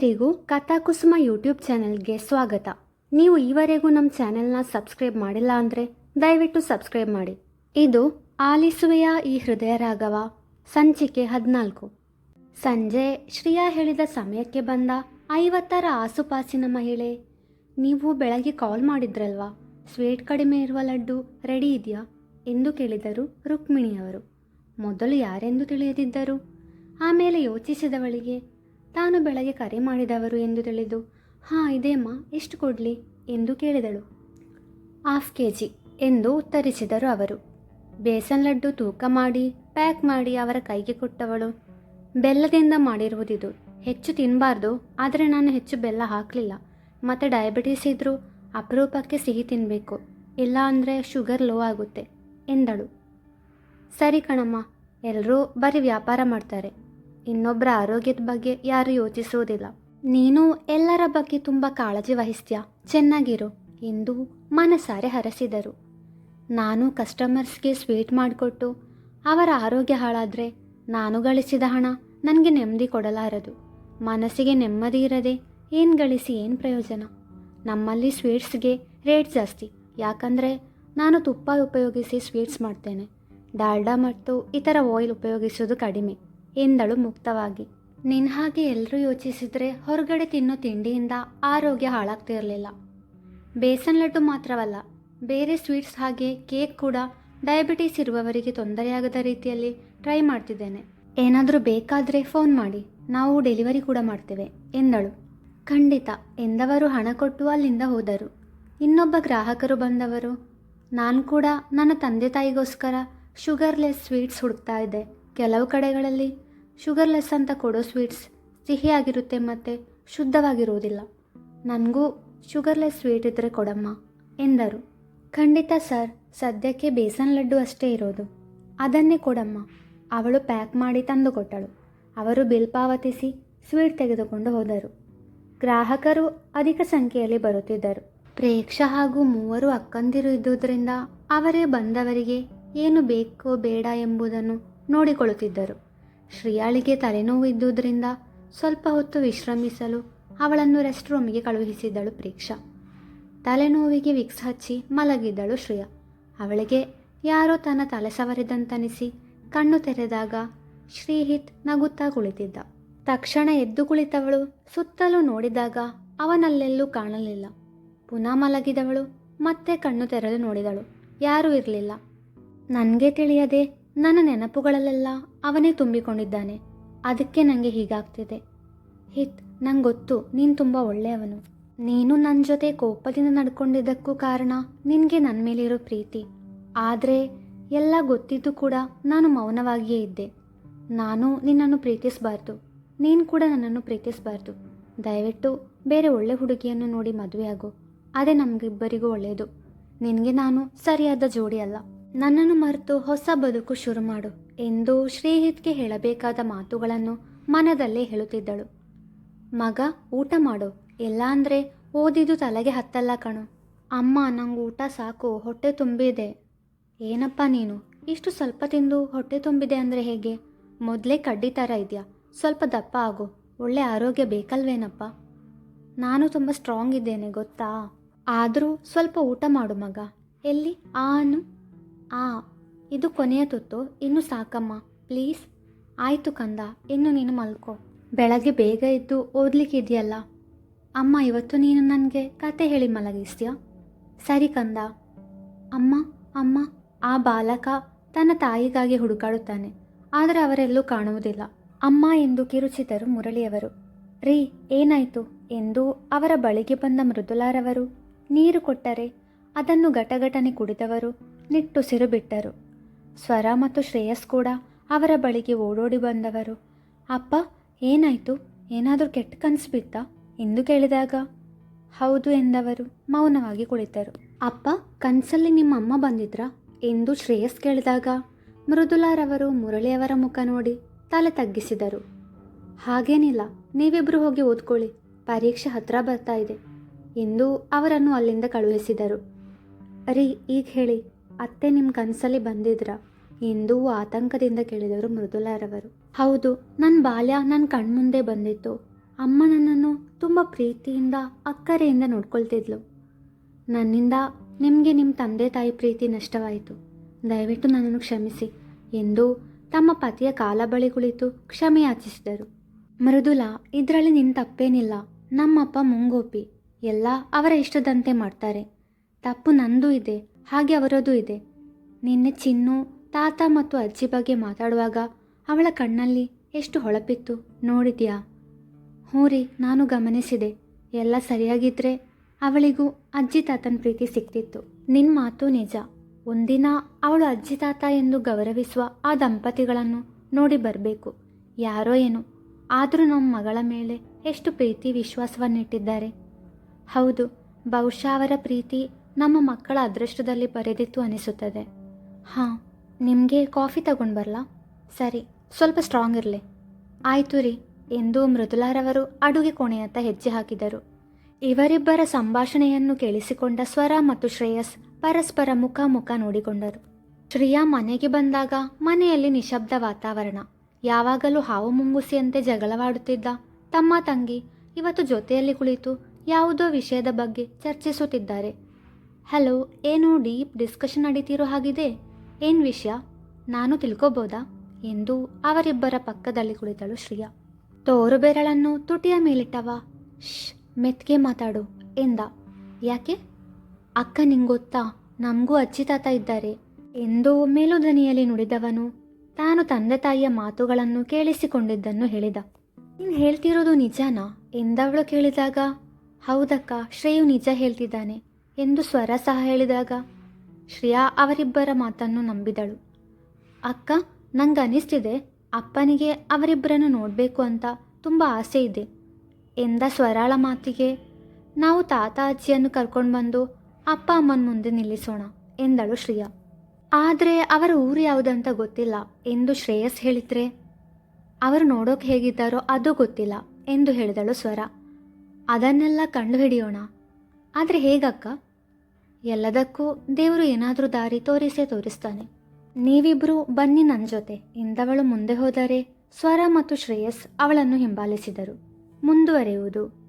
ಎಲ್ಲರಿಗೂ ಕಥಾಕುಸುಮ ಯೂಟ್ಯೂಬ್ ಚಾನೆಲ್ಗೆ ಸ್ವಾಗತ. ನೀವು ಈವರೆಗೂ ನಮ್ಮ ಚಾನೆಲ್ನ ಸಬ್ಸ್ಕ್ರೈಬ್ ಮಾಡಿಲ್ಲ ಅಂದರೆ ದಯವಿಟ್ಟು ಸಬ್ಸ್ಕ್ರೈಬ್ ಮಾಡಿ. ಇದು ಆಲಿಸುವೆಯ ಈ ಹೃದಯ ರಾಘವ, ಸಂಚಿಕೆ ಹದಿನಾಲ್ಕು. ಸಂಜೆ ಶ್ರೇಯಾ ಹೇಳಿದ ಸಮಯಕ್ಕೆ ಬಂದ ಐವತ್ತರ ಆಸುಪಾಸಿನ ಮಹಿಳೆ, ನೀವು ಬೆಳಗ್ಗೆ ಕಾಲ್ ಮಾಡಿದ್ರಲ್ವಾ? ಸ್ವೀಟ್ ಕಡಿಮೆ ಇರುವ ಲಡ್ಡು ರೆಡಿ ಇದೆಯಾ? ಎಂದು ಕೇಳಿದರು ರುಕ್ಮಿಣಿಯವರು. ಮೊದಲು ಯಾರೆಂದು ತಿಳಿಯದಿದ್ದರು. ಆಮೇಲೆ ಯೋಚಿಸಿದವಳಿಗೆ ತಾನು ಬೆಳಗ್ಗೆ ಕರೆ ಮಾಡಿದವರು ಎಂದು ತಿಳಿದು, ಹಾಂ, ಇದೇಮ್ಮ, ಎಷ್ಟು ಕೊಡಲಿ? ಎಂದು ಕೇಳಿದಳು. ಹಾಫ್ ಕೆ ಜಿ ಎಂದು ಉತ್ತರಿಸಿದರು ಅವರು. ಬೇಸನ್ ಲಡ್ಡು ತೂಕ ಮಾಡಿ, ಪ್ಯಾಕ್ ಮಾಡಿ ಅವರ ಕೈಗೆ ಕೊಟ್ಟವಳು. ಬೆಲ್ಲದಿಂದ ಮಾಡಿರುವುದಿದು. ಹೆಚ್ಚು ತಿನ್ನಬಾರ್ದು ಆದರೆ ನಾನು ಹೆಚ್ಚು ಬೆಲ್ಲ ಹಾಕಲಿಲ್ಲ. ಮತ್ತು ಡಯಾಬಿಟೀಸ್ ಇದ್ದರೂ ಅಪರೂಪಕ್ಕೆ ಸಿಹಿ ತಿನ್ನಬೇಕು ಇಲ್ಲ ಅಂದರೆ ಶುಗರ್ ಲೋ ಆಗುತ್ತೆ, ಎಂದಳು. ಸರಿ ಕಣಮ್ಮ ಎಲ್ಲರೂ ಬರೀ ವ್ಯಾಪಾರ ಮಾಡ್ತಾರೆ. ಇನ್ನೊಬ್ಬರ ಆರೋಗ್ಯದ ಬಗ್ಗೆ ಯಾರು ಯೋಚಿಸುವುದಿಲ್ಲ. ನೀನು ಎಲ್ಲರ ಬಗ್ಗೆ ತುಂಬ ಕಾಳಜಿ ವಹಿಸ್ತೀಯಾ? ಚೆನ್ನಾಗಿರು, ಎಂದು ಮನಸಾರೆ ಹರಸಿದರು. ನಾನು ಕಸ್ಟಮರ್ಸ್ಗೆ ಸ್ವೀಟ್ ಮಾಡಿಕೊಟ್ಟು, ಅವರ ಆರೋಗ್ಯ ಹಾಳಾದರೆ ನಾನು ಗಳಿಸಿದ ಹಣ ನನಗೆ ನೆಮ್ಮದಿ ಕೊಡಲಾರದು. ಮನಸ್ಸಿಗೆ ನೆಮ್ಮದಿ ಇರದೆ ಏನು ಗಳಿಸಿ ಏನು ಪ್ರಯೋಜನ? ನಮ್ಮಲ್ಲಿ ಸ್ವೀಟ್ಸ್ಗೆ ರೇಟ್ ಜಾಸ್ತಿ, ಯಾಕಂದರೆ ನಾನು ತುಪ್ಪ ಉಪಯೋಗಿಸಿ ಸ್ವೀಟ್ಸ್ ಮಾಡ್ತೇನೆ. ಡಾಲ್ಡಾ ಮತ್ತು ಇತರ ಆಯಿಲ್ ಉಪಯೋಗಿಸೋದು ಕಡಿಮೆ. ಎಂದಳು ಮುಕ್ತವಾಗಿ. ನಿನ್ನ ಹಾಗೆ ಎಲ್ಲರೂ ಯೋಚಿಸಿದರೆ ಹೊರಗಡೆ ತಿನ್ನೋ ತಿಂಡಿಯಿಂದ ಆರೋಗ್ಯ ಹಾಳಾಗ್ತಿರಲಿಲ್ಲ. ಬೇಸನ್ ಲಡ್ಡು ಮಾತ್ರವಲ್ಲ, ಬೇರೆ ಸ್ವೀಟ್ಸ್ ಹಾಗೆ ಕೇಕ್ ಕೂಡ ಡಯಾಬಿಟೀಸ್ ಇರುವವರಿಗೆ ತೊಂದರೆಯಾಗದ ರೀತಿಯಲ್ಲಿ ಟ್ರೈ ಮಾಡ್ತಿದ್ದೇನೆ. ಏನಾದರೂ ಬೇಕಾದರೆ ಫೋನ್ ಮಾಡಿ, ನಾವು ಡೆಲಿವರಿ ಕೂಡ ಮಾಡ್ತೇವೆ, ಎಂದಳು. ಖಂಡಿತ, ಎಂದವರು ಹಣ ಕೊಟ್ಟು ಅಲ್ಲಿಂದ ಹೋದರು. ಇನ್ನೊಬ್ಬ ಗ್ರಾಹಕರು ಬಂದವರು. ನಾನು ಕೂಡ ನನ್ನ ತಂದೆ ತಾಯಿಗೋಸ್ಕರ ಶುಗರ್ಲೆಸ್ ಸ್ವೀಟ್ಸ್ ಹುಡುಕ್ತಾ ಇದ್ದೆ. ಕೆಲವು ಕಡೆಗಳಲ್ಲಿ ಶುಗರ್ಲೆಸ್ ಅಂತ ಕೊಡೋ ಸ್ವೀಟ್ಸ್ ಸಿಹಿಯಾಗಿರುತ್ತೆ ಮತ್ತು ಶುದ್ಧವಾಗಿರುವುದಿಲ್ಲ. ನನಗೂ ಶುಗರ್ಲೆಸ್ ಸ್ವೀಟ್ ಇದ್ದರೆ ಕೊಡಮ್ಮ, ಎಂದರು. ಖಂಡಿತ ಸರ್, ಸದ್ಯಕ್ಕೆ ಬೇಸನ್ ಲಡ್ಡು ಅಷ್ಟೇ ಇರೋದು. ಅದನ್ನೇ ಕೊಡಮ್ಮ, ಅವಳು ಪ್ಯಾಕ್ ಮಾಡಿ ತಂದು ಕೊಟ್ಟಳು ಅವರು ಬಿಲ್ ಪಾವತಿಸಿ ಸ್ವೀಟ್ ತೆಗೆದುಕೊಂಡು ಹೋದರು. ಗ್ರಾಹಕರು ಅಧಿಕ ಸಂಖ್ಯೆಯಲ್ಲಿ ಬರುತ್ತಿದ್ದರು. ಪ್ರೇಕ್ಷ ಹಾಗೂ ಮೂವರು ಅಕ್ಕಂದಿರು ಇದ್ದುದರಿಂದ ಅವರೇ ಬಂದವರಿಗೆ ಏನು ಬೇಕೋ ಬೇಡ ಎಂಬುದನ್ನು ನೋಡಿಕೊಳ್ಳುತ್ತಿದ್ದರು. ಶ್ರೀಯಾಳಿಗೆ ತಲೆನೋವು ಇದ್ದುದರಿಂದ ಸ್ವಲ್ಪ ಹೊತ್ತು ವಿಶ್ರಮಿಸಲು ಅವಳನ್ನು ರೆಸ್ಟ್ ರೂಮಿಗೆ ಕಳುಹಿಸಿದ್ದಳು ಪ್ರೀಕ್ಷಾ. ತಲೆನೋವಿಗೆ ವಿಕ್ಸ್ ಹಚ್ಚಿ ಮಲಗಿದ್ದಳು ಶ್ರೇಯಾ. ಅವಳಿಗೆ ಯಾರೋ ತನ್ನ ತಲೆ ಸವರಿದಂತನಿಸಿ ಕಣ್ಣು ತೆರೆದಾಗ ಶ್ರೀಹಿತ್ ನಗುತ್ತಾ ಕುಳಿತಿದ್ದ. ತಕ್ಷಣ ಎದ್ದು ಕುಳಿತವಳು, ಸುತ್ತಲೂ ನೋಡಿದಾಗ ಅವನಲ್ಲೆಲ್ಲೂ ಕಾಣಲಿಲ್ಲ. ಪುನಃ ಮಲಗಿದವಳು, ಮತ್ತೆ ಕಣ್ಣು ತೆರೆದು ನೋಡಿದಳು. ಯಾರೂ ಇರಲಿಲ್ಲ. ನನಗೆ ತಿಳಿಯದೆ ನನ್ನ ನೆನಪುಗಳಲ್ಲೆಲ್ಲ ಅವನೇ ತುಂಬಿಕೊಂಡಿದ್ದಾನೆ. ಅದಕ್ಕೆ ನನಗೆ ಹೀಗಾಗ್ತಿದೆ. ಹಿತ್, ನಂಗೆ ಗೊತ್ತು, ನೀನು ತುಂಬ ಒಳ್ಳೆಯವನು. ನೀನು ನನ್ನ ಜೊತೆ ಕೋಪದಿಂದ ನಡ್ಕೊಂಡಿದ್ದಕ್ಕೂ ಕಾರಣ ನಿನಗೆ ನನ್ನ ಮೇಲಿರೋ ಪ್ರೀತಿ. ಆದರೆ, ಎಲ್ಲ ಗೊತ್ತಿದ್ದು ಕೂಡ ನಾನು ಮೌನವಾಗಿಯೇ ಇದ್ದೆ. ನಾನು ನಿನ್ನನ್ನು ಪ್ರೀತಿಸಬಾರ್ದು. ನೀನು ಕೂಡ ನನ್ನನ್ನು ಪ್ರೀತಿಸಬಾರ್ದು. ದಯವಿಟ್ಟು ಬೇರೆ ಒಳ್ಳೆ ಹುಡುಗಿಯನ್ನು ನೋಡಿ ಮದುವೆಯಾಗು. ಅದೇ ನಮಗಿಬ್ಬರಿಗೂ ಒಳ್ಳೆಯದು ನಿನಗೆ ನಾನು ಸರಿಯಾದ ಜೋಡಿ ಅಲ್ಲ. ನನ್ನನ್ನು ಮರೆತು ಹೊಸ ಬದುಕು ಶುರು ಮಾಡು ಎಂದು ಶ್ರೀಹಿತ್ಗೆ ಹೇಳಬೇಕಾದ ಮಾತುಗಳನ್ನು ಮನದಲ್ಲೇ ಹೇಳುತ್ತಿದ್ದಳು. ಮಗ, ಊಟ ಮಾಡು. ಎಲ್ಲ ಅಂದ್ರೆ ಓದಿದ್ದು ತಲೆಗೆ ಹತ್ತಲ್ಲ ಕಣು. ಅಮ್ಮ ನಂಗೆ ಊಟ ಸಾಕು, ಹೊಟ್ಟೆ ತುಂಬಿದೆ. ಏನಪ್ಪ ನೀನು? ಇಷ್ಟು ಸ್ವಲ್ಪ ತಿಂದು ಹೊಟ್ಟೆ ತುಂಬಿದೆ ಅಂದರೆ ಹೇಗೆ? ಮೊದಲೇ ಕಡ್ಡಿ ಥರ ಇದೆಯಾ? ಸ್ವಲ್ಪ ದಪ್ಪ ಆಗು. ಒಳ್ಳೆ ಆರೋಗ್ಯ ಬೇಕಲ್ವೇನಪ್ಪ? ನಾನು ತುಂಬ ಸ್ಟ್ರಾಂಗ್ ಇದ್ದೇನೆ, ಗೊತ್ತಾ? ಆದರೂ ಸ್ವಲ್ಪ ಊಟ ಮಾಡು ಮಗ. ಎಲ್ಲಿ? ಆ ಅನ್ನು? ಆ, ಇದು ಕೊನೆಯ ತುತ್ತು. ಇನ್ನು ಸಾಕಮ್ಮ, ಪ್ಲೀಸ್. ಆಯಿತು ಕಂದ, ಇನ್ನು ನೀನು ಮಲ್ಕೋ. ಬೆಳಗ್ಗೆ ಬೇಗ ಎದ್ದು ಓದ್ಲಿಕ್ಕೆ ಇದೆಯಲ್ಲ? ಅಮ್ಮ, ಇವತ್ತು ನೀನು ನನಗೆ ಕತೆ ಹೇಳಿ ಮಲಗಿಸ್ತೀಯಾ? ಸರಿ ಕಂದ. ಅಮ್ಮ ಅಮ್ಮ, ಆ ಬಾಲಕ ತನ್ನ ತಾಯಿಗಾಗಿ ಹುಡುಕಾಡುತ್ತಾನೆ. ಆದರೆ ಅವರೆಲ್ಲೂ ಕಾಣುವುದಿಲ್ಲ. ಅಮ್ಮ ಎಂದು ಕಿರುಚಿದರು ಮುರಳಿಯವರು. ರೀ, ಏನಾಯಿತು? ಎಂದು ಅವರ ಬಳಿಗೆ ಬಂದ ಮೃದುಲಾರವರು. ನೀರು ಕೊಟ್ಟರೆ ಅದನ್ನು ಘಟಘಟನೆ ಕುಡಿದವರು. ನಿಟ್ಟುಸಿರು ಬಿಟ್ಟರು. ಸ್ವರ ಮತ್ತು ಶ್ರೇಯಸ್ ಕೂಡ ಅವರ ಬಳಿಗೆ ಓಡೋಡಿ ಬಂದವರು. ಅಪ್ಪ, ಏನಾಯಿತು? ಏನಾದರೂ ಕೆಟ್ಟ ಕನಸು ಬಿತ್ತಾ? ಎಂದು ಕೇಳಿದಾಗ. ಹೌದು ಎಂದವರು ಮೌನವಾಗಿ ಕುಳಿತರು. ಅಪ್ಪ, ಕನಸಲ್ಲಿ ನಿಮ್ಮ ಅಮ್ಮ ಬಂದಿದ್ರಾ? ಎಂದು ಶ್ರೇಯಸ್ ಕೇಳಿದಾಗ. ಮೃದುಲಾರವರು ಮುರಳಿಯವರ ಮುಖ ನೋಡಿ ತಲೆ ತಗ್ಗಿಸಿದರು. ಹಾಗೇನಿಲ್ಲ ನೀವಿಬ್ಬರು ಹೋಗಿ ಓದ್ಕೊಳ್ಳಿ. ಪರೀಕ್ಷೆ ಹತ್ರ ಬರ್ತಾ ಇದೆ. ಎಂದು ಅವರನ್ನು ಅಲ್ಲಿಂದ ಕಳುಹಿಸಿದರು. ಅರಿ ಈಗ ಹೇಳಿ. ಅತ್ತೆ ನಿಮ್ಮ ಕನಸಲ್ಲಿ ಬಂದಿದ್ರ? ಎಂದು ಆತಂಕದಿಂದ ಕೇಳಿದವರು ಮೃದುಲಾರವರು. ಹೌದು ನನ್ನ ಬಾಲ್ಯ ನನ್ನ ಕಣ್ಮುಂದೆ ಬಂದಿತ್ತು. ಅಮ್ಮ ನನ್ನನ್ನು ತುಂಬ ಪ್ರೀತಿಯಿಂದ, ಅಕ್ಕರೆಯಿಂದ ನೋಡ್ಕೊಳ್ತಿದ್ಲು. ನನ್ನಿಂದ ನಿಮಗೆ ನಿಮ್ಮ ತಂದೆ ತಾಯಿ ಪ್ರೀತಿ ನಷ್ಟವಾಯಿತು. ದಯವಿಟ್ಟು ನನ್ನನ್ನು ಕ್ಷಮಿಸಿ ಎಂದು ತಮ್ಮ ಪತಿಯ ಕಾಲ ಬಳಿ ಕುಳಿತು ಕ್ಷಮೆ ಯಾಚಿಸಿದರು. ಮೃದುಲಾ, ಇದರಲ್ಲಿ ನಿನ್ನ ತಪ್ಪೇನಿಲ್ಲ. ನಮ್ಮಪ್ಪ ಮುಂಗೋಪಿ. ಎಲ್ಲ ಅವರ ಇಷ್ಟದಂತೆ ಮಾಡ್ತಾರೆ. ತಪ್ಪು ನಂದು ಇದೆ. ಹಾಗೆ ಅವರದು ಇದೆ. ನಿನ್ನೆ ಚಿನ್ನು, ತಾತ ಮತ್ತು ಅಜ್ಜಿ ಬಗ್ಗೆ ಮಾತಾಡುವಾಗ ಅವಳ ಕಣ್ಣಲ್ಲಿ ಎಷ್ಟು ಹೊಳಪಿತ್ತು ನೋಡಿದ್ಯಾ? ಹ್ಞೂ ರೀ, ನಾನು ಗಮನಿಸಿದೆ. ಎಲ್ಲ ಸರಿಯಾಗಿದ್ರೆ ಅವಳಿಗೂ ಅಜ್ಜಿ ತಾತನ ಪ್ರೀತಿ ಸಿಕ್ತಿತ್ತು. ನಿನ್ನ ಮಾತು ನಿಜ. ಒಂದಿನ ಅವಳು ಅಜ್ಜಿ ತಾತ ಎಂದು ಗೌರವಿಸುವ ಆ ದಂಪತಿಗಳನ್ನು ನೋಡಿ ಬರಬೇಕು. ಯಾರೋ ಏನೋ. ಆದರೂ ನಮ್ಮ ಮಗಳ ಮೇಲೆ ಎಷ್ಟು ಪ್ರೀತಿ ವಿಶ್ವಾಸವನ್ನಿಟ್ಟಿದ್ದಾರೆ. ಹೌದು, ಬಹುಶಃ ಅವರ ಪ್ರೀತಿ ನಮ್ಮ ಮಕ್ಕಳ ಅದೃಷ್ಟದಲ್ಲಿ ಬರೆದಿತ್ತು ಅನಿಸುತ್ತದೆ. ಹಾಂ, ನಿಮಗೆ ಕಾಫಿ ತಗೊಂಡು ಬರಲಾ? ಸರಿ, ಸ್ವಲ್ಪ ಸ್ಟ್ರಾಂಗ್ ಇರಲಿ. ಆಯಿತು ರೀ, ಎಂದು ಮೃದುಲಾರವರು ಅಡುಗೆ ಕೋಣೆಯತ್ತ ಹೆಜ್ಜೆ ಹಾಕಿದರು. ಇವರಿಬ್ಬರ ಸಂಭಾಷಣೆಯನ್ನು ಕೇಳಿಸಿಕೊಂಡ ಸ್ವರ ಮತ್ತು ಶ್ರೇಯಸ್ ಪರಸ್ಪರ ಮುಖ ನೋಡಿಕೊಂಡರು. ಶ್ರೇಯಾ ಮನೆಗೆ ಬಂದಾಗ ಮನೆಯಲ್ಲಿ ನಿಶಬ್ದ ವಾತಾವರಣ. ಯಾವಾಗಲೂ ಹಾವು ಮುಂಗುಸಿಯಂತೆ ಜಗಳವಾಡುತ್ತಿದ್ದ ತಮ್ಮ ತಂಗಿ ಇವತ್ತು ಜೊತೆಯಲ್ಲಿ ಕುಳಿತು ಯಾವುದೋ ವಿಷಯದ ಬಗ್ಗೆ ಚರ್ಚಿಸುತ್ತಿದ್ದಾರೆ. ಹಲೋ, ಏನು ಡೀಪ್ ಡಿಸ್ಕಷನ್ ನಡೀತಿರೋ ಹಾಗಿದೆ. ಏನು ವಿಷಯ? ನಾನು ತಿಳ್ಕೊಬೋದಾ? ಎಂದು ಅವರಿಬ್ಬರ ಪಕ್ಕದಲ್ಲಿ ಕುಳಿತಳು ಶ್ರಿಯಾ. ತೋರು ಬೆರಳನ್ನು ತುಟಿಯ ಮೇಲಿಟ್ಟವ. ಶ್ ಮೆತ್ಗೆ ಮಾತಾಡು, ಎಂದ. ಯಾಕೆ? ಅಕ್ಕ ನಿಂಗೊತ್ತಾ? ನಮಗೂ ಅಜ್ಜಿ ತಾತ ಇದ್ದಾರೆ. ಎಂದು ಮೇಲುದನಿಯಲ್ಲಿ ನುಡಿದವನು ತಾನು ತಂದೆ ತಾಯಿಯ ಮಾತುಗಳನ್ನು ಕೇಳಿಸಿಕೊಂಡಿದ್ದನ್ನು ಹೇಳಿದ. ನೀನು ಹೇಳ್ತಿರೋದು ನಿಜನಾ? ಎಂದವಳು ಕೇಳಿದಾಗ, ಹೌದಕ್ಕ, ಶ್ರೇಯು ನಿಜ ಹೇಳ್ತಿದ್ದಾನೆ. ಎಂದು ಸ್ವರ ಸಹ ಹೇಳಿದಾಗ ಶ್ರೇಯಾ ಅವರಿಬ್ಬರ ಮಾತನ್ನು ನಂಬಿದಳು. ಅಕ್ಕ, ನಂಗೆ ಅನಿಸ್ತಿದೆ, ಅಪ್ಪನಿಗೆ ಅವರಿಬ್ಬರನ್ನು ನೋಡಬೇಕು ಅಂತ ತುಂಬ ಆಸೆ ಇದೆ ಎಂದ ಸ್ವರಾಳ ಮಾತಿಗೆ. ನಾವು ತಾತ ಅಜ್ಜಿಯನ್ನು ಕರ್ಕೊಂಡು ಬಂದು ಅಪ್ಪ ಅಮ್ಮನ ಮುಂದೆ ನಿಲ್ಲಿಸೋಣ ಎಂದಳು ಶ್ರೇಯಾ. ಆದರೆ ಅವರ ಊರು ಯಾವುದಂತ ಗೊತ್ತಿಲ್ಲ ಎಂದು ಶ್ರೇಯಸ್ ಹೇಳಿದ್ರೆ, ಅವರು ನೋಡೋಕೆ ಹೇಗಿದ್ದಾರೋ ಅದು ಗೊತ್ತಿಲ್ಲ ಎಂದು ಹೇಳಿದಳು ಸ್ವರ. ಅದನ್ನೆಲ್ಲ ಕಂಡುಹಿಡಿಯೋಣ. ಆದರೆ ಹೇಗಕ್ಕ? ಎಲ್ಲದಕ್ಕೂ ದೇವರು ಏನಾದರೂ ದಾರಿ ತೋರಿಸೇ ತೋರಿಸ್ತಾನೆ. ನೀವಿಬ್ಬರು ಬನ್ನಿ ನನ್ನ ಜೊತೆ. ಎಂದವಳು ಮುಂದೆ ಹೋದರೆ ಸ್ವರ ಮತ್ತು ಶ್ರೇಯಸ್ ಅವಳನ್ನು ಹಿಂಬಾಲಿಸಿದರು. ಮುಂದುವರೆಯುವುದು.